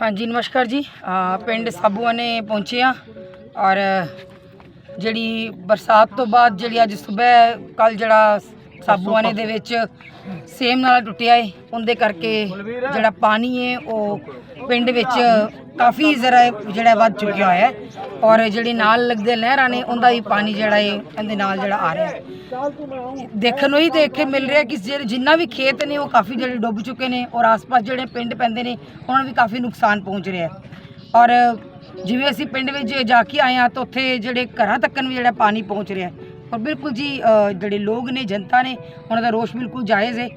ਹਾਂਜੀ ਨਮਸਕਾਰ ਜੀ। ਅ, ਪਿੰਡ ਸਾਬੂਆਨੇ ਪਹੁੰਚੇ ਆ ਔਰ ਜਿਹੜੀ ਬਰਸਾਤ ਤੋਂ ਬਾਅਦ ਜਿਹੜੀ ਅੱਜ ਸਵੇਰ ਕੱਲ ਜਿਹੜਾ ਸਾਬੂਆਨੇ ਦੇ ਵਿੱਚ ਸੇਮ ਨਾਲ ਟੁੱਟਿਆ ਏ। ਉਹਦੇ ਕਰਕੇ ਜਿਹੜਾ ਪਾਣੀ ਏ, ਉਹ ਪਿੰਡ ਵਿੱਚ ਕਾਫੀ ਜ਼ਰਾ ਜਿਹੜਾ ਵੱਧ ਚੁੱਕਿਆ ਹੋਇਆ ਹੈ। ਔਰ ਜਿਹੜੀ ਨਾਲ ਲੱਗਦੇ ਨਹਿਰਾਂ ਨੇ, ਉਹਦਾ ਵੀ ਪਾਣੀ ਜਿਹੜਾ ਏ, ਇਹਦੇ ਨਾਲ ਜਿਹੜਾ ਆ ਰਿਹਾ ਹੈ। ਦੇਖਣ ਨੂੰ ਹੀ ਦੇਖ ਕੇ ਮਿਲ ਰਿਹਾ ਕਿ ਜਿਹੜੇ ਜਿੰਨਾ ਵੀ ਖੇਤ ਨੇ, ਉਹ ਕਾਫੀ ਜਿਹੜੇ ਡੁੱਬ ਚੁੱਕੇ ਨੇ ਔਰ ਆਸ-ਪਾਸ ਜਿਹੜੇ ਪਿੰਡ ਪੈਂਦੇ ਨੇ, ਉਹਨਾਂ ਨੂੰ ਵੀ ਕਾਫੀ ਨੁਕਸਾਨ ਪਹੁੰਚ ਰਿਹਾ ਹੈ। ਔਰ ਜਿਵੇਂ ਅਸੀਂ ਪਿੰਡ ਵਿੱਚ ਜਾ ਕੇ ਆਏ ਹਾਂ, ਤਾਂ ਉੱਥੇ ਜਿਹੜੇ ਘਰਾਂ ਤੱਕ ਵੀ ਜਿਹੜਾ ਪਾਣੀ ਪਹੁੰਚ ਰਿਹਾ ਹੈ। ਔਰ ਬਿਲਕੁਲ ਜੀ ਜਿਹੜੇ ਲੋਕ ਨੇ, ਜਨਤਾ ਨੇ, ਉਹਨਾਂ ਦਾ ਰੋਸ਼ ਬਿਲਕੁਲ ਜਾਇਜ਼ ਹੈ।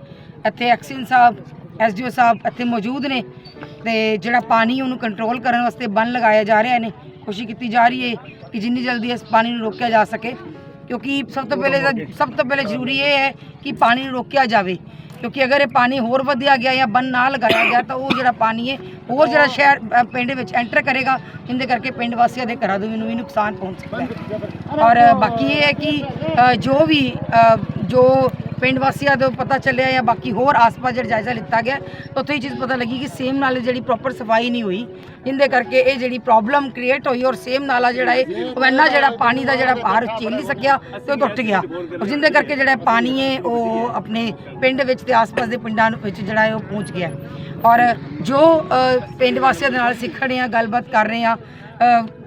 ਇੱਥੇ ਐਕਸ਼ਨ ਸਾਹਿਬ ਐਸਡੀਓ ਸਾਹਿਬ ਇੱਥੇ ਮੌਜੂਦ ਨੇ ਤੇ ਜਿਹੜਾ ਪਾਣੀ ਉਹਨੂੰ ਕੰਟਰੋਲ ਕਰਨ ਵਾਸਤੇ ਬੰਨ ਲਗਾਇਆ ਜਾ ਰਿਹਾ ਨੇ, ਕੋਸ਼ਿਸ਼ ਕੀਤੀ ਜਾ ਰਹੀ ਹੈ ਕਿ ਜਿੰਨੀ ਜਲਦੀ ਇਸ ਪਾਣੀ ਨੂੰ ਰੋਕਿਆ ਜਾ ਸਕੇ। ਕਿਉਂਕਿ ਸਭ ਤੋਂ ਪਹਿਲੇ ਤਾਂ ਸਭ ਤੋਂ ਪਹਿਲੇ ਜ਼ਰੂਰੀ ਇਹ ਹੈ ਕਿ ਪਾਣੀ ਨੂੰ ਰੋਕਿਆ ਜਾਵੇ। ਕਿਉਂਕਿ ਅਗਰ ਇਹ ਪਾਣੀ ਹੋਰ ਵਧਿਆ ਗਿਆ ਜਾਂ ਬੰਨ ਨਾ ਲਗਾਇਆ ਗਿਆ ਤਾਂ ਉਹ ਜਿਹੜਾ ਪਾਣੀ ਹੈ ਹੋਰ ਜਿਹੜਾ ਸ਼ਹਿਰ ਅ, ਪਿੰਡ ਵਿੱਚ ਐਂਟਰ ਕਰੇਗਾ ਜਿਹਦੇ ਕਰਕੇ ਪਿੰਡ ਵਾਸੀਆਂ ਦੇ ਘਰਾਂ ਨੂੰ ਵੀ ਨੁਕਸਾਨ ਪਹੁੰਚ ਸਕਦਾ ਹੈ। ਔਰ ਬਾਕੀ ਇਹ ਹੈ ਕਿ ਅ, ਜੋ ਵੀ ਅ, ਜੋ ਪਿੰਡ ਵਾਸੀਆਂ ਤੋਂ ਪਤਾ ਚੱਲਿਆ ਜਾਂ ਬਾਕੀ ਹੋਰ ਆਸ-ਪਾਸ ਜਿਹੜਾ ਜਾਇਜ਼ਾ ਲਿੱਤਾ ਗਿਆ ਉੱਥੇ ਇਹ ਚੀਜ਼ ਪਤਾ ਲੱਗੀ ਕਿ ਸੇਮ ਨਾਲੇ ਜਿਹੜੀ ਪ੍ਰੋਪਰ ਸਫ਼ਾਈ ਨਹੀਂ ਹੋਈ ਜਿਹਦੇ ਕਰਕੇ ਇਹ ਜਿਹੜੀ ਪ੍ਰੋਬਲਮ ਕ੍ਰੀਏਟ ਹੋਈ ਔਰ ਸੇਮ ਨਾਲਾ ਜਿਹੜਾ ਹੈ ਉਹ ਇੰਨਾ ਜਿਹੜਾ ਪਾਣੀ ਦਾ ਜਿਹੜਾ ਭਾਰ ਝੇਲ ਨਹੀਂ ਸਕਿਆ ਤੇ ਉਹ ਟੁੱਟ ਗਿਆ। ਔਰ ਜਿਹਦੇ ਕਰਕੇ ਜਿਹੜਾ ਪਾਣੀ ਹੈ, ਉਹ ਆਪਣੇ ਪਿੰਡ ਵਿੱਚ ਤੇ ਆਸ-ਪਾਸ ਦੇ ਪਿੰਡਾਂ ਵਿੱਚ ਜਿਹੜਾ ਹੈ, ਉਹ ਪਹੁੰਚ ਗਿਆ। ਔਰ ਜੋ ਪਿੰਡ ਵਾਸੀਆਂ ਦੇ ਨਾਲ ਸਿੱਖ ਰਹੇ ਆ ਗੱਲਬਾਤ ਕਰ ਰਹੇ ਆ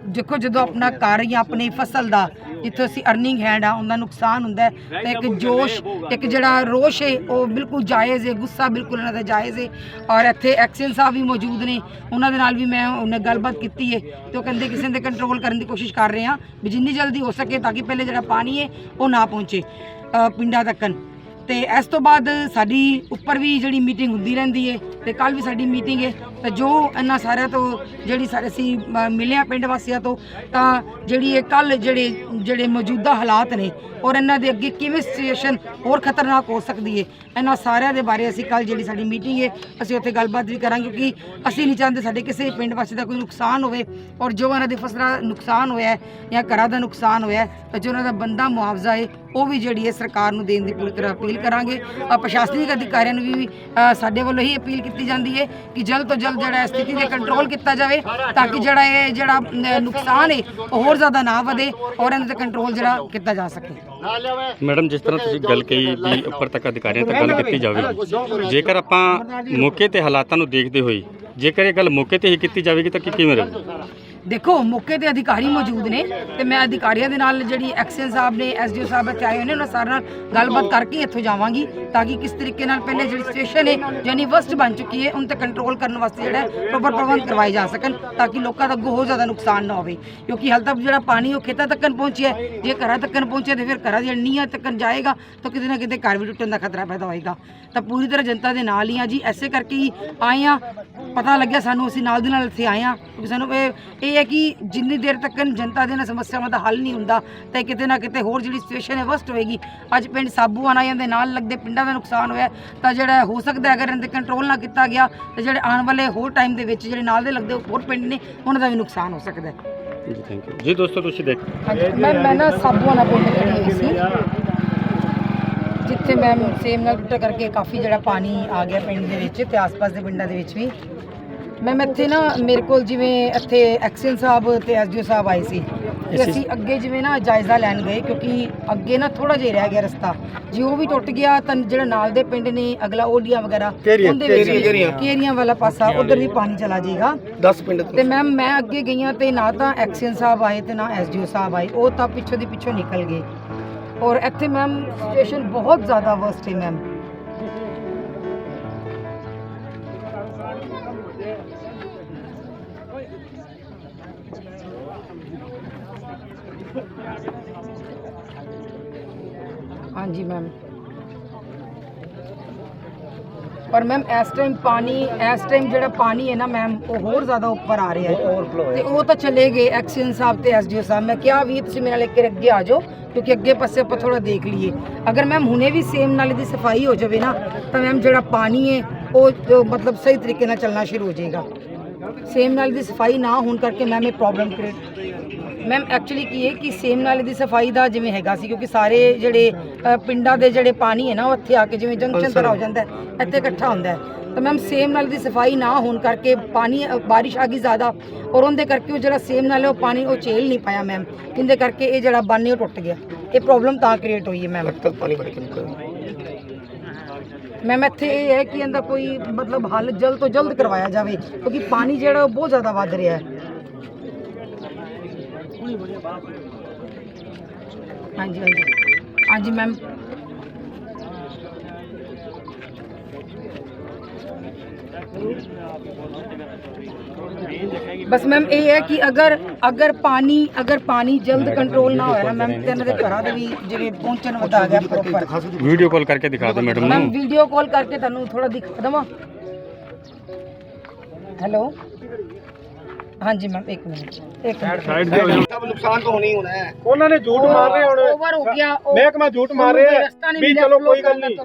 ਦੇਖੋ ਜਦੋਂ ਆਪਣਾ ਘਰ ਜਾਂ ਆਪਣੀ ਫਸਲ ਦਾ ਜਿੱਥੇ ਅਸੀਂ ਅਰਨਿੰਗ ਹੈਂਡ ਆ ਉਹਦਾ ਨੁਕਸਾਨ ਹੁੰਦਾ ਤਾਂ ਇੱਕ ਜੋਸ਼ ਇੱਕ ਜਿਹੜਾ ਰੋਸ਼ ਹੈ ਉਹ ਬਿਲਕੁਲ ਜਾਇਜ਼ ਹੈ ਗੁੱਸਾ ਬਿਲਕੁਲ ਇਹਨਾਂ ਦਾ ਜਾਇਜ਼ ਹੈ। ਔਰ ਇੱਥੇ ਐਕਸ਼ਨ ਸਾਹਿਬ ਵੀ ਮੌਜੂਦ ਨੇ ਉਹਨਾਂ ਦੇ ਨਾਲ ਵੀ ਮੈਂ ਉਹਨੇ ਗੱਲਬਾਤ ਕੀਤੀ ਹੈ ਤੇ ਉਹ ਕਹਿੰਦੇ ਕਿਸੇ ਦੇ ਕੰਟਰੋਲ ਕਰਨ ਦੀ ਕੋਸ਼ਿਸ਼ ਕਰ ਰਹੇ ਆ ਵੀ ਜਿੰਨੀ ਜਲਦੀ ਹੋ ਸਕੇ ਤਾਂ ਕਿ ਪਹਿਲੇ ਜਿਹੜਾ ਪਾਣੀ ਹੈ ਉਹ ਨਾ ਪਹੁੰਚੇ ਪਿੰਡਾਂ ਤੱਕਨ ਤੇ ਇਸ ਤੋਂ ਬਾਅਦ ਸਾਡੀ ਉੱਪਰ ਵੀ ਜਿਹੜੀ ਮੀਟਿੰਗ ਹੁੰਦੀ ਰਹਿੰਦੀ ਹੈ ਤੇ ਕੱਲ ਵੀ ਸਾਡੀ ਮੀਟਿੰਗ ਹੈ ਤਾਂ ਜੋ ਇਹਨਾਂ ਸਾਰਿਆਂ ਤੋਂ, ਜਿਹੜੀ ਸਾਰੇ ਅਸੀਂ ਮਿਲਿਆ ਪਿੰਡ ਵਾਸੀਆਂ ਤੋਂ, ਤਾਂ ਜਿਹੜੀ ਇਹ ਕੱਲ ਜਿਹੜੇ ਜਿਹੜੇ ਮੌਜੂਦਾ ਹਾਲਾਤ ਨੇ ਔਰ ਇਹਨਾਂ ਦੇ ਅੱਗੇ ਕਿਵੇਂ ਸਿਚੁਏਸ਼ਨ ਹੋਰ ਖਤਰਨਾਕ ਹੋ ਸਕਦੀ ਹੈ ਇਹਨਾਂ ਸਾਰਿਆਂ ਦੇ ਬਾਰੇ ਅਸੀਂ ਕੱਲ ਜਿਹੜੀ ਸਾਡੀ ਮੀਟਿੰਗ ਹੈ ਅਸੀਂ ਉੱਥੇ ਗੱਲਬਾਤ ਵੀ ਕਰਾਂਗੇ ਕਿਉਂਕਿ ਅਸੀਂ ਨਹੀਂ ਚਾਹੁੰਦੇ ਸਾਡੇ ਕਿਸੇ ਪਿੰਡ ਵਾਸੀ ਦਾ ਕੋਈ ਨੁਕਸਾਨ ਹੋਵੇ ਔਰ ਜੋ ਉਹਨਾਂ ਦੀ ਫਸਲਾਂ ਦਾ ਨੁਕਸਾਨ ਹੋਇਆ ਜਾਂ ਘਰਾਂ ਦਾ ਨੁਕਸਾਨ ਹੋਇਆ ਜੋ ਉਹਨਾਂ ਦਾ ਬੰਦਾ ਮੁਆਵਜ਼ਾ ਹੈ ਉਹ ਵੀ ਜਿਹੜੀ ਹੈ ਸਰਕਾਰ ਨੂੰ ਦੇਣ ਦੀ ਪੂਰੀ ਤਰ੍ਹਾਂ ਅਪੀਲ ਕਰਾਂਗੇ। ਅ, ਪ੍ਰਸ਼ਾਸਨਿਕ ਅਧਿਕਾਰੀਆਂ ਨੂੰ ਵੀ ਸਾਡੇ ਵੱਲੋਂ ਹੀ ਅਪੀਲ ਕੀਤੀ ਜਾਂਦੀ ਹੈ ਕਿ ਜਲਦ ਤੋਂ ਜਲਦ ਜਿਹੜਾ ਸਥਿਤੀ ਤੇ ਕੰਟਰੋਲ ਕੀਤਾ ਜਾਵੇ ਤਾਂ ਕਿ ਜਿਹੜਾ ਇਹ ਜਿਹੜਾ ਨੁਕਸਾਨ ਹੈ ਉਹ ਹੋਰ ਜ਼ਿਆਦਾ ਨਾ ਵਧੇ ਔਰ ਇਹਨਾਂ ਤੇ ਕੰਟਰੋਲ ਜਿਹੜਾ ਕੀਤਾ ਜਾ ਸਕੇ। ਮੈਡਮ ਜਿਸ ਤਰ੍ਹਾਂ ਤੁਸੀਂ ਗੱਲ ਕਹੀ ਵੀ ਉੱਪਰ ਤੱਕ ਅਧਿਕਾਰੀਆਂ ਤੱਕ ਗੱਲ ਕੀਤੀ ਜਾਵੇ ਜੇਕਰ ਆਪਾਂ ਮੌਕੇ ਤੇ ਹਾਲਾਤਾਂ ਨੂੰ ਦੇਖਦੇ ਹੋਏ ਜੇਕਰ ਇਹ ਗੱਲ ਮੌਕੇ ਤੇ ਹੀ ਕੀਤੀ ਜਾਵੇਗੀ ਤਾਂ ਕੀ ਕਿਵੇਂ ਰਹੂ ਦੇਖੋ ਮੌਕੇ ਤੇ ਅਧਿਕਾਰੀ ਮੌਜੂਦ ਨੇ ਤੇ ਮੈਂ ਅਧਿਕਾਰੀਆਂ ਦੇ ਨਾਲ ਜਿਹੜੀ ਐਕਸ਼ਨ ਸਾਹਿਬ ਨੇ ਐਸਡੀਓ ਸਾਹਿਬ ਇੱਥੇ ਆਏ ਹੋਏ ਨੇ ਉਹਨਾਂ ਸਾਰਿਆਂ ਨਾਲ ਗੱਲਬਾਤ ਕਰਕੇ ਇੱਥੋਂ ਜਾਵਾਂਗੀ ਤਾਂ ਕਿ ਕਿਸ ਤਰੀਕੇ ਨਾਲ ਪਹਿਲੇ ਜਿਹੜੀ ਸਿਚੁਏਸ਼ਨ ਹੈ ਯਾਨੀ ਵਸਟ ਬਣ ਚੁੱਕੀ ਹੈ ਉਹਨਾਂ ਤੇ ਕੰਟਰੋਲ ਕਰਨ ਵਾਸਤੇ ਜਿਹੜਾ ਪ੍ਰੋਪਰ ਪ੍ਰਬੰਧ ਕਰਵਾਏ ਜਾ ਸਕਣ ਤਾਂ ਕਿ ਲੋਕਾਂ ਦਾ ਅੱਗੋਂ ਹੋਰ ਜ਼ਿਆਦਾ ਨੁਕਸਾਨ ਨਾ ਹੋਵੇ ਕਿਉਂਕਿ ਹਾਲ ਤੱਕ ਜਿਹੜਾ ਪਾਣੀ ਉਹ ਖੇਤਾਂ ਤੱਕ ਪਹੁੰਚਿਆ। ਜੇ ਘਰਾਂ ਤੱਕ ਪਹੁੰਚਿਆ ਤੇ ਫਿਰ ਘਰਾਂ ਦੀਆਂ ਨੀਹਾਂ ਤੱਕ ਜਾਏਗਾ ਤਾਂ ਕਿਤੇ ਨਾ ਕਿਤੇ ਘਰ ਵੀ ਟੁੱਟਣ ਦਾ ਖਤਰਾ ਪੈਦਾ ਹੋਏਗਾ ਤਾਂ ਪੂਰੀ ਤਰ੍ਹਾਂ ਜਨਤਾ ਦੇ ਨਾਲ ਹੀ ਆ ਜੀ ਐਸੇ ਕਰਕੇ ਹੀ ਆਏ ਆ ਪਤਾ ਲੱਗਿਆ ਸਾਨੂੰ ਅਸੀਂ ਨਾਲ ਦੇ ਨਾਲ ਇੱਥੇ ਆਏ ਆ ਕਿਉਂਕਿ ਸਾਨੂੰ ਇਹ ਇਹ ਹੈ ਕਿ ਜਿੰਨੀ ਦੇਰ ਤੱਕ ਜਨਤਾ ਦੇ ਨਾਲ ਸਮੱਸਿਆਵਾਂ ਦਾ ਹੱਲ ਨਹੀਂ ਹੁੰਦਾ ਤਾਂ ਕਿਤੇ ਨਾ ਕਿਤੇ ਹੋਰ ਜਿਹੜੀ ਸਿਚੁਏਸ਼ਨ ਹੈ ਵਸਟ ਹੋਏਗੀ। ਅੱਜ ਪਿੰਡ ਸਾਬੂ ਆਣਾ ਦੇ ਨਾਲ ਲੱਗਦੇ ਪਿੰਡਾਂ ਦਾ ਨੁਕਸਾਨ ਹੋਇਆ ਤਾਂ ਜਿਹੜਾ ਹੋ ਸਕਦਾ ਅਗਰ ਇਹਨਾਂ ਤੇ ਕੰਟਰੋਲ ਨਾ ਕੀਤਾ ਗਿਆ ਤਾਂ ਜਿਹੜੇ ਆਉਣ ਵਾਲੇ ਹੋਰ ਟਾਈਮ ਦੇ ਵਿੱਚ ਜਿਹੜੇ ਨਾਲ ਦੇ ਲੱਗਦੇ ਹੋਰ ਪਿੰਡ ਨੇ ਉਹਨਾਂ ਦਾ ਵੀ ਨੁਕਸਾਨ ਹੋ ਸਕਦਾ ਹੈ। ਜੀ ਥੈਂਕ ਯੂ ਜੀ ਦੋਸਤੋ ਤੁਸੀਂ ਦੇਖ ਮੈਂ ਮੈਂ ਨਾ ਸਾਬੂਆਣਾ ਪਿੰਡ ਖੜੀ ਹੋਈ ਸੀ। ਜਿੱਥੇ ਮੈਂ ਸੇਮ ਨਾਲ ਟੁੱਟਾ ਕਰਕੇ ਕਾਫੀ ਜਿਹੜਾ ਪਾਣੀ ਆ ਗਿਆ ਪਿੰਡ ਦੇ ਵਿੱਚ ਤੇ ਆਸ-ਪਾਸ ਦੇ ਪਿੰਡਾਂ ਦੇ ਵਿੱਚ ਵੀ। ਮੈਂ ਇੱਥੇ ਨਾ ਮੇਰੇ ਕੋਲ ਜਿਵੇਂ ਇੱਥੇ ਐਕਸ਼ਨ ਸਾਹਿਬ ਤੇ ਐਸਡੀਓ ਸਾਹਿਬ ਆਏ ਸੀ ਤੇ ਅਸੀਂ ਅੱਗੇ ਜਿਵੇਂ ਨਾ ਜਾਇਜ਼ਾ ਲੈਣ ਗਏ ਕਿਉਂਕਿ ਅੱਗੇ ਨਾ ਥੋੜਾ ਜਿਹਾ ਰਹਿ ਗਿਆ ਰਸਤਾ। ਜੇ ਉਹ ਵੀ ਟੁੱਟ ਗਿਆ ਤਾਂ ਜਿਹੜਾ ਨਾਲ ਦੇ ਪਿੰਡ ਨੇ ਅਗਲਾ ਓਲੀਆਂ ਵਗੈਰਾ ਉਹਦੇ ਵਿੱਚ ਕੇਰੀਆਂ ਵਾਲਾ ਪਾਸਾ ਉਧਰ ਵੀ ਪਾਣੀ ਚਲਾ ਜਾਏਗਾ। 10 ਪਿੰਡ ਤੇ। ਮੈਮ ਮੈਂ ਅੱਗੇ ਗਈਆਂ ਤੇ ਨਾ ਤਾਂ ਐਕਸ਼ਨ ਸਾਹਿਬ ਆਏ ਤੇ ਨਾ ਐਸਡੀਓ ਸਾਹਿਬ ਆਏ ਉਹ ਤਾਂ ਪਿੱਛੋਂ ਦੀ ਪਿੱਛੋਂ ਨਿਕਲ ਗਏ। ਔਰ ਇੱਥੇ ਮੈਮ ਸਿਚੁਏਸ਼ਨ ਬਹੁਤ ਜ਼ਿਆਦਾ ਵਰਸਟ ਹੈ ਮੈਮ। ਹਾਂਜੀ ਮੈਮ ਪਰ ਮੈਮ ਇਸ ਟਾਈਮ ਪਾਣੀ ਇਸ ਟਾਈਮ ਜਿਹੜਾ ਪਾਣੀ ਹੈ ਨਾ ਮੈਮ ਉਹ ਹੋਰ ਜ਼ਿਆਦਾ ਉੱਪਰ ਆ ਰਿਹਾ ਹੈ। ਤੇ ਉਹ ਤਾਂ ਚਲੇ ਗਏ ਐਕਸ਼ਨ ਸਾਹਿਬ ਤੇ ਐਸਡੀਓ ਸਾਹਿਬ। ਮੈਂ ਕਿਹਾ ਵੀ ਤੁਸੀਂ ਮੇਰੇ ਨਾਲ ਇੱਕ ਅੱਗੇ ਆ ਜਾਓ ਕਿਉਂਕਿ ਅੱਗੇ ਪਾਸੇ ਆਪਾਂ ਥੋੜਾ ਦੇਖ ਲਈਏ। ਅਗਰ ਮੈਮ ਹੁਣੇ ਵੀ ਸੇਮ ਨਾਲੇ ਦੀ ਸਫ਼ਾਈ ਹੋ ਜਾਵੇ ਨਾ ਤਾਂ ਮੈਮ ਜਿਹੜਾ ਪਾਣੀ ਹੈ ਉਹ ਉਹ ਮਤਲਬ ਸਹੀ ਤਰੀਕੇ ਨਾਲ ਚੱਲਣਾ ਸ਼ੁਰੂ ਹੋ ਜਾਏਗਾ। ਸੇਮ ਨਾਲੇ ਦੀ ਸਫ਼ਾਈ ਨਾ ਹੋਣ ਕਰਕੇ ਮੈਮ ਇਹ ਪ੍ਰੋਬਲਮ ਕ੍ਰੀਏਟ ਮੈਮ ਐਕਚੁਅਲੀ ਕੀ ਹੈ ਕਿ ਸੇਮ ਨਾਲੇ ਦੀ ਸਫ਼ਾਈ ਦਾ ਜਿਵੇਂ ਹੈਗਾ ਸੀ ਕਿਉਂਕਿ ਸਾਰੇ ਜਿਹੜੇ ਅ, ਪਿੰਡਾਂ ਦੇ ਜਿਹੜੇ ਪਾਣੀ ਹੈ ਨਾ ਉਹ ਇੱਥੇ ਆ ਕੇ ਜਿਵੇਂ ਜੰਕਸ਼ਨ ਤਰ੍ਹਾਂ ਹੋ ਜਾਂਦਾ ਹੈ, ਇੱਥੇ ਇਕੱਠਾ ਹੁੰਦਾ ਹੈ। ਤਾਂ ਮੈਮ ਸੇਮ ਨਾਲੇ ਦੀ ਸਫ਼ਾਈ ਨਾ ਹੋਣ ਕਰਕੇ ਪਾਣੀ ਅ, ਬਾਰਿਸ਼ ਆ ਗਈ ਜ਼ਿਆਦਾ ਔਰ ਉਹਦੇ ਕਰਕੇ ਉਹ ਜਿਹੜਾ ਸੇਮ ਨਾਲੇ ਉਹ ਪਾਣੀ ਉਹ ਝੇਲ ਨਹੀਂ ਪਾਇਆ ਮੈਮ ਇਹਦੇ ਕਰਕੇ ਇਹ ਜਿਹੜਾ ਬੰਨ ਹੈ ਉਹ ਟੁੱਟ ਗਿਆ। ਇਹ ਪ੍ਰੋਬਲਮ ਤਾਂ ਕ੍ਰੀਏਟ ਹੋਈ ਹੈ ਮੈਮ ਮੈਮ ਇੱਥੇ ਇਹ ਹੈ ਕਿ ਇਹਦਾ ਕੋਈ ਮਤਲਬ ਹੱਲ ਜਲਦ ਤੋਂ ਜਲਦ ਕਰਵਾਇਆ ਜਾਵੇ ਕਿਉਂਕਿ ਪਾਣੀ ਜਿਹੜਾ ਉਹ ਬਹੁਤ ਜ਼ਿਆਦਾ ਵੱਧ ਰਿਹਾ ਹੈ। ਹਾਂਜੀ ਹਾਂਜੀ। ਹਾਂਜੀ ਮੈਮ ਬਸ ਮੈਮ ਇਹ ਹੈ ਕਿ ਅਗਰ ਅਗਰ ਪਾਣੀ ਅਗਰ ਪਾਣੀ ਜਲਦ ਕੰਟਰੋਲ ਨਾ ਹੋਇਆ ਨਾ ਮੈਮ ਤੇ ਇਹਨਾਂ ਦੇ ਘਰਾਂ ਦੇ ਵੀ ਜਿਹੜੇ ਪਹੁੰਚਣ ਵਧਾ ਗਿਆ ਪ੍ਰੋਪਰ ਵੀਡੀਓ ਕਾਲ ਕਰਕੇ ਦਿਖਾ ਦਿਓ। ਮੈਡਮ ਮੈਮ ਨੂੰ। ਵੀਡੀਓ ਕਾਲ ਕਰਕੇ ਤੁਹਾਨੂੰ ਥੋੜਾ ਦਿਖਾ ਦਵਾਂ। ਹੈਲੋ ਹਾਂਜੀ ਮੈਮ ਇੱਕ ਮਿੰਟ। ਇੱਕ ਮਿੰਟ। ਸਾਈਡ ਤੇ ਹੋ ਜਾਓ। ਨੁਕਸਾਨ ਤਾਂ ਹੋਣੀ ਹੋਣਾ ਹੈ। ਉਹਨਾਂ ਨੇ ਝੂਠ ਮਾਰ ਰਹੇ ਹੁਣ। ਓਵਰ ਹੋ ਗਿਆ ਉਹ- ਮਹਿਕਮਾ ਝੂਠ ਮਾਰ ਰਿਹਾ ਹੈ। ਵੀ ਚਲੋ ਕੋਈ ਗੱਲ ਨਹੀਂ।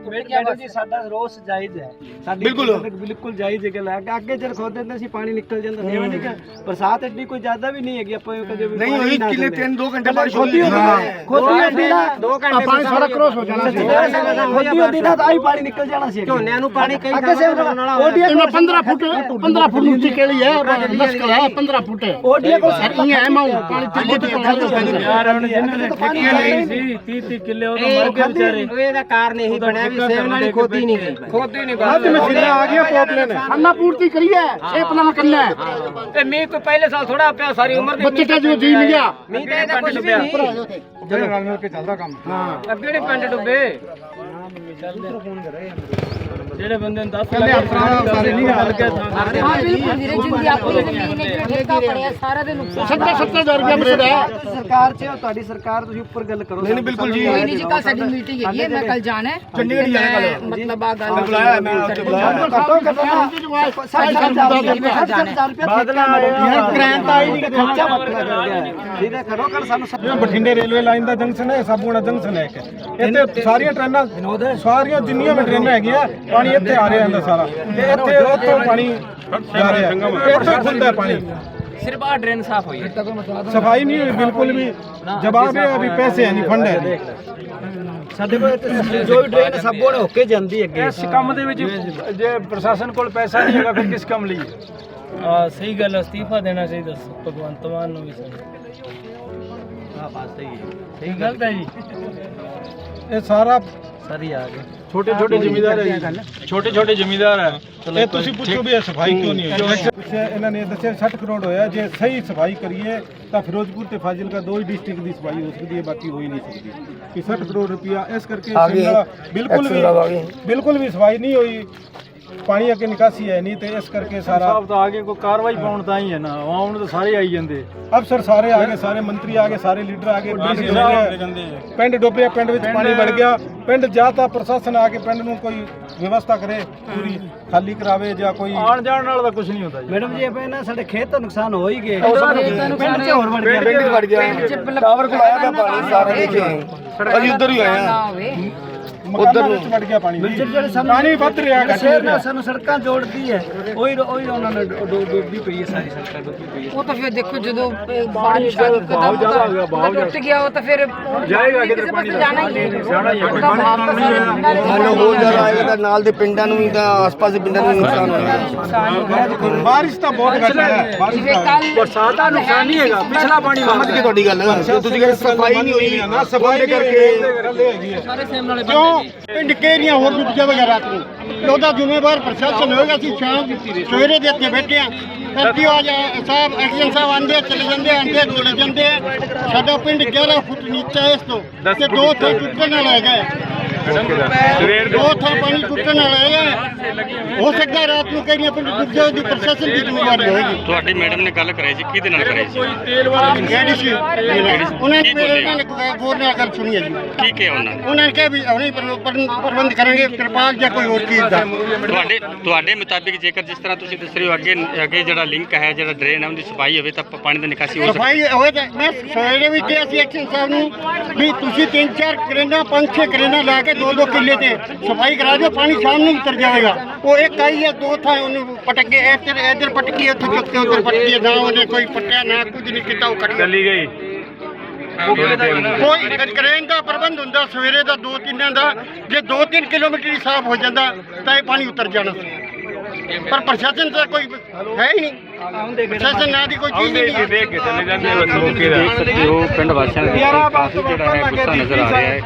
ਬਸ। ਜੀ ਸਾਡਾ ਰੋਸ ਜਾਇਜ਼ ਹੈ। ਸਾਡੀ ਬਿਲਕੁਲ। ਬਿਲਕੁਲ ਜਾਇਜ਼ ਹੈ ਗੱਲ ਹੈ ਕਿ ਅੱਗੇ ਜਦ ਖੋਦ ਦਿੰਦੇ ਸੀ ਪਾਣੀ ਨਿਕਲ ਜਾਂਦਾ ਸੀ। ਐਵੇਂ ਨਹੀਂ ਕਿ ਬਰਸਾਤ ਐਡੀ ਕੋਈ ਜ਼ਿਆਦਾ ਵੀ ਨਹੀਂ ਹੈਗੀ ਆਪਾਂ ਕਦੇ ਵੀ ਨਹੀਂ ਹੋਈ ਕਿਲੇ ਦਿੰਦੇ। 3 2 ਘੰਟੇ ਬਾਅਦ ਖੋਦੀ ਹੁੰਦੀ ਖੋਦੀ ਹੁੰਦੀ ਨਾ ਦੋ ਘੰਟੇ ਪਾਣੀ ਸਾਰਾ ਕ੍ਰੋਸ ਹੋ ਜਾਣਾ ਸੀ। ਖੋਦੀ ਹੁੰਦੀ ਨਾ ਤਾਂ ਆਹੀ ਪਾਣੀ ਨਿਕਲ ਜਾਣਾ ਸੀ ਝੋਨਿਆਂ ਨੂੰ ਪਾਣੀ ਕਈ ਇਹਨਾਂ 15 ਫੁੱਟ 15 ਫੁੱਟ ਉੱਚੀ ਕਿਹੜੀ ਹੈ? ਮੁਸ਼ਕਲ ਹੈ 15 ਫੁੱਟ ਹੈ ਓਡੀਆ ਕੋਲ ਇਹ ਹੈ ਮਾਉ ਪਾਣੀ ਤੇ ਤੇ ਯਾਰ ਹੁਣ ਜਿੰਨਾਂ ਨੇ ਠੇਕੀਆਂ ਲਈ ਸੀ 30 30 ਕਿੱਲੇ ਉਹ ਤਾਂ ਮਰ ਗਏ ਵਿਚਾਰੇ ਇਹਦਾ ਕਾਰਨ ਇਹੀ ਬਣਿਆ ਵੀ ਸੇਮ ਨਾਲ ਖੋਦੀ ਨਹੀਂ ਗਈ ਖੋਦੀ ਨਹੀਂ ਅੱਜ ਮਸ਼ੀਨਾਂ ਆ ਗਈਆਂ ਪੋਪਲੇ ਨੇ ਖਾਨਾ ਪੂਰਤੀ ਕਰੀਏ ਇਹ ਪਲਾਨ ਕਰਨਾ ਹੈ ਤੇ ਮੀਂਹ ਕੋਈ ਪਹਿਲੇ ਸਾਲ ਥੋੜਾ ਪਿਆ ਸਾਰੀ ਉਮਰ ਦੇ ਬੱਚੇ ਤਾਂ ਜੋ ਜੀ ਮਿਲਿਆ ਮੀਂਹ ਤਾਂ ਇਹਦਾ ਕੁਝ ਵੀ ਨਹੀਂ ਜਿਹੜੇ ਨਾਲ ਮਿਲ ਕੇ ਚੱਲਦਾ ਕੰਮ ਅੱਗੇ ਨਹੀਂ ਪਿੰਡ ਡੁੱਬੇ ਜਿਹੜੇ ਬੰਦੇ ਨੂੰ 10 ਲੱਖ ਸਾਰੇ ਨਹੀਂ ਹਾਲ ਕੇ ਹਾਂ ਬਿਲਕੁਲ ਵੀਰੇ ਜਿੰਦੀ ਆਪਣੀ ਜ਼ਮੀਨ ਨੇ ਜਿਹੜਾ ਠੇਕਾ ਪੜਿਆ ਸਾਰਾ ਦੇ ਨੁਕਸਾਨ 70 70000 ਰੁਪਏ ਬਰੇਡ ਹੈ ਸਰਕਾਰ 'ਚ ਤੁਹਾਡੀ ਸਰਕਾਰ ਤੁਸੀਂ ਉੱਪਰ ਗੱਲ ਕਰੋ। ਨਹੀਂ ਬਿਲਕੁਲ ਜੀ। ਕੋਈ ਨਹੀਂ ਜੀ ਕੱਲ ਸਾਡੀ ਮੀਟਿੰਗ ਹੈਗੀ ਹੈ ਮੈਂ ਕੱਲ ਜਾਣਾ ਹੈ। ਚੰਡੀਗੜ੍ਹ ਜਾਣਾ ਕੱਲ੍ਹ। ਮੈਂ ਮਤਲਬ ਆ ਗੱਲ ਬੁਲਾਇਆ ਮੈਂ ਉੱਥੇ। ਬੁਲਾਇਆ ਘੱਟੋ ਘੱਟ ਬਾਦਲਾ ਯਾਰ ਗ੍ਰਾਂਟ ਤਾਂ ਹੀ ਨਹੀਂ ਖਰਚਾ ਬੱਕਰਾ ਕਰ ਗਿਆ ਜਿਹਦੇ ਕਰੋ ਕਰ ਸਾਨੂੰ ਬਠਿੰਡੇ ਰੇਲਵੇ ਲਾਈਨ ਦਾ ਜੰਕਸ਼ਨ ਹੈ ਸਾਬੂਣਾ ਜੰਕਸ਼ਨ ਹੈ ਇੱਕ। ਇੱਥੇ ਸਾਰੀਆਂ ਟ੍ਰੇਨਾਂ ਸਾਰੀਆਂ ਜਿੰਨੀਆਂ ਵੀ ਟ੍ਰੇਨਾਂ ਹੈਗੀਆਂ ਪਾਣੀ ਇੱਥੇ ਆ ਰਿਹਾ ਹੁੰਦਾ ਸਾਰਾ। ਤੇ ਇੱਥੇ ਉੱਥੋਂ ਪਾਣੀ ਜਾ ਰਿਹਾ। ਤੇ ਇੱਥੇ ਖੁੱਲਦਾ ਹੈ ਪਾਣੀ। ਸਿਰਫ ਆ ਡਰੇਨ ਸਾਫ਼ ਹੋਈ ਸਫ਼ਾਈ ਨਹੀਂ ਹੋਈ ਬਿਲਕੁਲ ਵੀ। ਜਵਾਬ ਇਹ ਹੈ ਵੀ ਪੈਸੇ ਹੈ ਨਹੀਂ ਫੰਡ ਹੈ ਨਹੀਂ। ਸਾਡੇ ਕੋਲ ਇੱਥੇ ਜੋ ਵੀ ਡਰੇਨ ਸਭ ਬੋੜ ਹੋ ਕੇ ਜਾਂਦੀ ਅੱਗੇ। ਇਸ ਕੰਮ ਦੇ ਵਿੱਚ ਜੇ ਪ੍ਰਸ਼ਾਸਨ ਕੋਲ ਪੈਸਾ ਨਹੀਂ ਹੈਗਾ ਫਿਰ ਕਿਸ ਕੰਮ ਲਈ ਆ ਸਹੀ ਗੱਲ ਹੈ, ਅਸਤੀਫਾ ਦੇਣਾ ਚਾਹੀਦਾ ਭਗਵੰਤ ਮਾਨ ਨੂੰ ਵੀ ਸਹੀ ਹਾਂ ਬਾਤ ਸਹੀ ਹੈ। ਸਹੀ ਗਲਤ ਹੈ ਜੀ। ਇਹ ਸਾਰਾ ਸਾਰੀ ਆ ਗਏ ਛੋਟੇ ਛੋਟੇ ਜ਼ਿਮੀਦਾਰ ਹੈ ਛੋਟੇ ਛੋਟੇ ਜ਼ਿਮੀਦਾਰ ਹੈ। ਇਹ ਤੁਸੀਂ ਪੁੱਛੋ ਵੀ ਇਹ ਸਫ਼ਾਈ ਕਿਉਂ ਨਹੀਂ ਹੋਈ? ਪੁੱਛਿਆ ਇਹਨਾਂ ਨੇ ਦੱਸਿਆ 60 ਕਰੋੜ ਹੋਇਆ। ਜੇ ਸਹੀ ਸਫ਼ਾਈ ਕਰੀਏ ਤਾਂ ਫਿਰੋਜ਼ਪੁਰ ਤੇ ਫਾਜ਼ਿਲਕਾ ਦੋ ਹੀ ਡਿਸਟ੍ਰਿਕਟ ਦੀ ਸਫ਼ਾਈ ਹੋ ਸਕਦੀ ਹੈ ਬਾਕੀ ਹੋ ਹੀ ਨਹੀਂ ਸਕਦੀ। ਕਿ 60 ਕਰੋੜ ਰੁਪਇਆ ਇਸ ਕਰਕੇ ਬਿਲਕੁਲ ਵੀ ਬਿਲਕੁਲ ਵੀ ਸਫ਼ਾਈ ਨਹੀਂ ਹੋਈ। ਪਾਣੀ ਅੱਗੇ ਨਿਕਾਸੀ ਹੈ ਨਹੀਂ ਤੇ ਇਸ ਕਰਕੇ ਸਾਰਾ ਸਾਹਿਬ ਤਾਂ ਆਗੇ ਕੋਈ ਕਾਰਵਾਈ ਪਾਉਣ ਤਾਂ ਹੀ ਹੈ ਨਾ। ਆਉਣ ਨੂੰ ਤਾਂ ਸਾਰੇ ਆਈ ਜਾਂਦੇ। ਅਫਸਰ ਸਾਰੇ ਆ ਗਏ ਸਾਰੇ ਮੰਤਰੀ ਆ ਗਏ ਸਾਰੇ ਲੀਡਰ ਆ ਗਏ ਡੀਸੀ ਪਿੰਡ ਡੁੱਬਿਆ ਪਿੰਡ ਵਿੱਚ ਪਾਣੀ ਵੜ ਗਿਆ। ਪਿੰਡ ਜਾਂ ਤਾਂ ਪ੍ਰਸ਼ਾਸਨ ਆ ਕੇ ਪਿੰਡ ਨੂੰ ਕੋਈ ਵਿਵਸਥਾ ਕਰੇ ਪੂਰੀ ਖਾਲੀ ਕਰਾਵੇ ਜਾਂ ਕੋਈ ਆਉਣ ਜਾਣ ਨਾਲ ਤਾਂ ਕੁਝ ਨਹੀਂ ਹੁੰਦਾ ਜੀ। ਮੈਡਮ ਜੀ ਇਹ ਪਹਿਲਾਂ ਸਾਡੇ ਖੇਤ ਤਾਂ ਨੁਕਸਾਨ ਹੋ ਹੀ ਗਏ। ਪਿੰਡ ਚ ਹੋਰ ਵੜ ਗਿਆ। ਪਿੰਡ ਵੜ ਗਿਆ। ਟਾਵਰ ਕੋਲ ਆਇਆ ਤਾਂ ਪਾਣੀ ਸਾਰੇ ਦੇਖੇ ਅਸੀਂ ਉੱਧਰ ਹੀ ਆਏ ਨਾ ਆ ਮਕਾਨਾਂ ਵਿੱਚ ਵੜ ਗਿਆ ਪਾਣੀ। ਜਿਹੜੇ ਸਾਨੂੰ ਪਾਣੀ ਵੱਧ ਰਿਹਾ ਨਹੀਂ ਨਾਲ ਸਾਨੂੰ ਸੜਕਾਂ ਜੋੜਦੀ ਹੈ ਉਹੀ ਉਹੀ ਉਹਨਾਂ ਨੇ ਡੁ- ਡੁ- ਡੁੱਬੀ ਪਈ ਹੈ ਸਾਰੀ ਸੜਕਾਂ ਡੁੱਬੀ ਪਈ ਹੈ। ਉਹ ਤਾਂ ਫਿਰ ਦੇਖੋ ਜਦੋਂ ਬਾਰਿਸ਼ ਗਈ ਕਦਮ ਜ਼ਿਆਦਾ ਹੋ ਗਿਆ ਬਾਹਰ ਟੁੱਟ ਗਿਆ ਉਹ ਤਾਂ ਫਿਰ ਜਾਏਗਾ ਕਿਧਰ ਪਾਣੀ ਜਾਣਾ ਹੀ ਹੈ ਜਾਣਾ ਹੀ ਹੈ ਉਹਦਾ ਭਾਵ ਤਾਂ ਸਾਰੇ ਪਿੰਡਾਂ ਦੇ ਹਾਲੋ ਹੋਰ ਜ਼ਿਆਦਾ ਆਏਗਾ ਤਾਂ ਨਾਲ ਦੇ ਪਿੰਡਾਂ ਨੂੰ ਵੀ ਤਾਂ ਆਸ-ਪਾਸ ਦੇ ਪਿੰਡਾਂ ਨੂੰ ਨੁਕਸਾਨ ਹੋਏਗਾ। ਬਾਰਿਸ਼ ਤਾਂ ਬਹੁਤ ਘੱਟ ਹੈ। ਬਾਰਿਸ਼ ਕੱਲ ਬਰਸਾਤ ਦਾ ਨੁਕਸਾਨ ਨਹੀਂ ਹੈਗਾ। ਪਿਛਲਾ ਪਾਣੀ ਸਮਝ ਕੇ ਤੁਹਾਡੀ ਗੱਲ ਤੁਸੀਂ ਕਹਿੰਦੇ ਸਫ਼ਾਈ ਨਹੀਂ ਹੋਈ ਨਾ ਸਫ਼ਾਈ ਕਰਕੇ ਰੱਲੇ ਹੈਗੀ ਹੈ ਕਿਉਂ? ਪਿੰਡ ਕੇਰੀਆਂ ਹੋਰ ਡੁੱਬ ਜਾਵੇਗਾ ਰਾਤ ਨੂੰ। ਤੇ ਉਹਦਾ ਜ਼ਿੰਮੇਵਾਰ ਪ੍ਰਸ਼ਾਸਨ ਹੋਏਗਾ ਅਸੀਂ ਸ਼ਾਮ ਸਵੇਰੇ ਦੇ ਇੱਥੇ ਬੈਠੇ ਆ ਸਰਦੀ ਆ ਜਾ ਸਾਹਿਬ ਐਕਸ਼ਨ ਸਾਹਿਬ ਆਂਦੇ ਚਲੇ ਜਾਂਦੇ ਆਂਦੇ ਦੋੜੇ ਜਾਂਦੇ। ਸਾਡਾ ਪਿੰਡ 11 ਫੁੱਟ ਨੀਚਾ ਇਸ ਤੋਂ। ਤੇ ਦੋ ਥਾਂ ਟੁੱਟਣ ਵਾਲਾ ਹੈਗਾ ਹੈ। ਦੋ ਥਾਂ ਪਾਣੀ ਟੁੱਟਣ ਵਾਲਾ ਹੈ। ਹੋ ਸਕਦਾ ਰਾਤ ਨੂੰ ਕਈਆਂ ਪਿੰਡ ਡੁੱਬ ਜਾਵੇ ਦੀ ਪ੍ਰਸ਼ਾਸਨ ਦੀ ਜ਼ਿੰਮੇਵਾਰੀ ਹੋਏਗੀ। ਤੁਹਾਡੀ ਮੈਡਮ ਨੇ ਗੱਲ ਕਰਾਈ ਸੀ ਕਿਹਦੇ ਨਾਲ ਕਰਾਈ ਸੀ? ਐਡੀਸੀ ਉਹਨਾਂ ਨੇ ਮੇਰੇ ਨਾਲ ਗੌਰ ਨਾਲ ਗੱਲ ਸੁਣੀ ਹੈ ਜੀ। ਕੀ ਕਿਹਾ ਉਹਨਾਂ ਨੇ? ਉਹਨਾਂ ਨੇ ਕਿਹਾ ਵੀ ਪ੍ਰ- ਪ੍ਰਬੰਧ ਕਰਾਂਗੇ ਕਿਰਪਾਲ ਜਾਂ ਕੋਈ ਹੋਰ ਚੀਜ਼ ਦਾ। ਤੁਹਾਡੇ ਤੁਹਾਡੇ ਮੁਤਾਬਿਕ ਜੇਕਰ ਜਿਸ ਤਰ੍ਹਾਂ ਤੁਸੀਂ ਦੱਸ ਰਹੇ ਹੋ ਅੱਗੇ ਅੱਗੇ ਜਿਹੜਾ ਲਿੰਕ ਹੈ ਜਿਹੜਾ ਡਰੇਨ ਹੈ ਉਹਦੀ ਸਫ਼ਾਈ ਹੋਵੇ ਤਾਂ ਪਾਣੀ ਦੀ ਨਿਕਾਸੀ ਹੋ ਸਕਦੀ ਸਫ਼ਾਈ ਹੋਏ ਤਾਂ ਮੈਂ ਸਵੇਰੇ ਵੀ ਕਿਹਾ ਸੀ ਐਕਸ਼ਨ ਸਾਹਿਬ ਨੂੰ ਵੀ ਤੁਸੀਂ ਤਿੰਨ ਚਾਰ ਕਰੇਨਾ ਪੰਜ ਛੇ ਕਰੇਨਾ ਲਾ ਕੇ ਦੋ ਦੋ ਕਿੱਲੇ ਤੇ ਸਫ਼ਾਈ ਕਰਾ ਦਿਓ ਪਾਣੀ ਸ਼ਾਮ ਨੂੰ ਉਤਰ ਜਾਏਗਾ ਉਹ ਇੱਕ ਆਈ ਹੈ ਦੋ ਥਾਂ ਉਹਨੂੰ ਪਟਕੇ ਇੱਧਰ ਇੱਧਰ ਪਟਕੀ ਉੱਥੇ ਚੁੱਕ ਕੇ ਉੱਧਰ ਪਟਕੀ ਨਾ ਉਹਨੇ ਕੋਈ ਪੱਟਿਆ ਨਾ ਕੁਝ ਨਹੀਂ ਕੀਤਾ ਉਹ ਕੱਟ ਚਲੀ ਗਈ। ਕੋਈ ਕਰੇਨ ਦਾ ਪ੍ਰਬੰਧ ਹੁੰਦਾ ਸਵੇਰੇ ਦਾ ਦੋ ਤਿੰਨਾਂ ਦਾ ਜੇ 2-3 ਕਿਲੋਮੀਟਰ ਹੀ ਸਾਫ਼ ਹੋ ਜਾਂਦਾ ਤਾਂ ਇਹ ਪਾਣੀ ਉਤਰ ਜਾਣਾ ਸੀ। ਪਰ ਪ੍ਰਸ਼ਾਸਨ ਦਾ ਕੋਈ ਹੈ ਹੀ ਨਹੀਂ। ਪ੍ਰਸ਼ਾਸਨ ਨਾਂ ਦੀ ਕੋਈ ਚੀਜ਼ ਨਹੀਂ ਦੇਖ ਸਕਦੇ ਹੋ ਪਿੰਡ ਵਾਸੀਆਂ ਦੇ ਕਾਫੀ ਜਿਹੜਾ ਹੈ ਗੁੱਸਾ ਨਜ਼ਰ ਆ ਰਿਹਾ ਹੈ।